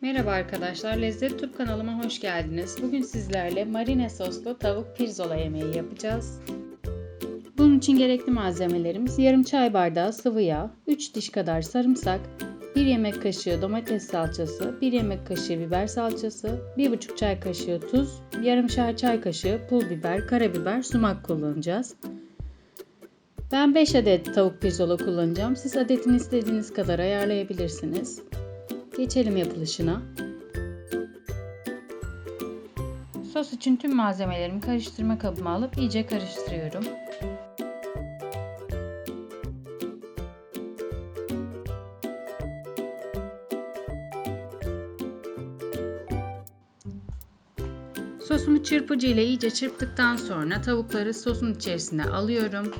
Merhaba arkadaşlar, Lezzet Turp kanalıma hoş geldiniz. Bugün sizlerle marine soslu tavuk pirzola yemeği yapacağız. Bunun için gerekli malzemelerimiz yarım çay bardağı sıvı yağ, 3 diş kadar sarımsak, 1 yemek kaşığı domates salçası, 1 yemek kaşığı biber salçası, 1,5 çay kaşığı tuz, yarımşar çay kaşığı pul biber, karabiber, sumak kullanacağız. Ben 5 adet tavuk pirzola kullanacağım. Siz adetini istediğiniz kadar ayarlayabilirsiniz. Geçelim yapılışına. Sos için tüm malzemelerimi karıştırma kabıma alıp iyice karıştırıyorum. Sosumu çırpıcı ile iyice çırptıktan sonra tavukları sosun içerisine alıyorum.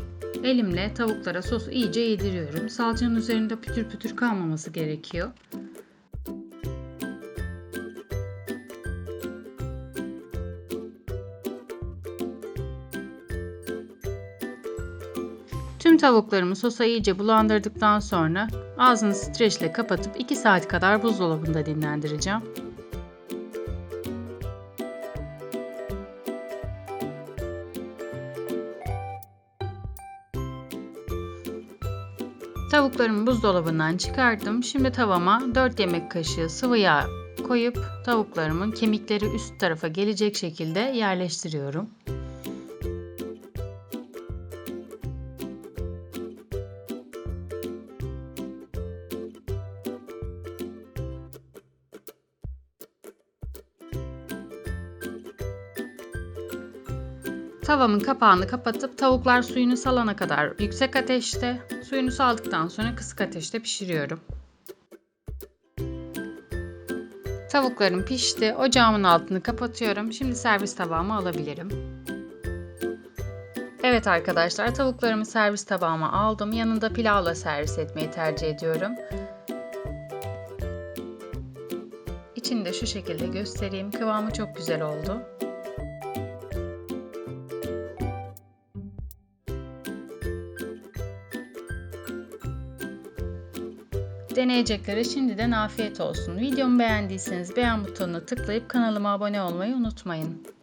Elimle tavuklara sosu iyice yediriyorum. Salçanın üzerinde pütür pütür kalmaması gerekiyor. Tüm tavuklarımı sosa iyice bulandırdıktan sonra ağzını streçle kapatıp 2 saat kadar buzdolabında dinlendireceğim. Tavuklarımı buzdolabından çıkardım. Şimdi tavama 4 yemek kaşığı sıvı yağ koyup tavuklarımın kemikleri üst tarafa gelecek şekilde yerleştiriyorum. Tavamın kapağını kapatıp tavuklar suyunu salana kadar yüksek ateşte, suyunu saldıktan sonra kısık ateşte pişiriyorum. Tavuklarım pişti. Ocağımın altını kapatıyorum. Şimdi servis tabağıma alabilirim. Evet arkadaşlar tavuklarımı servis tabağıma aldım. Yanında pilavla servis etmeyi tercih ediyorum. İçini de şu şekilde göstereyim. Kıvamı çok güzel oldu. Deneyeceklere şimdiden afiyet olsun. Videomu beğendiyseniz beğen butonuna tıklayıp kanalıma abone olmayı unutmayın.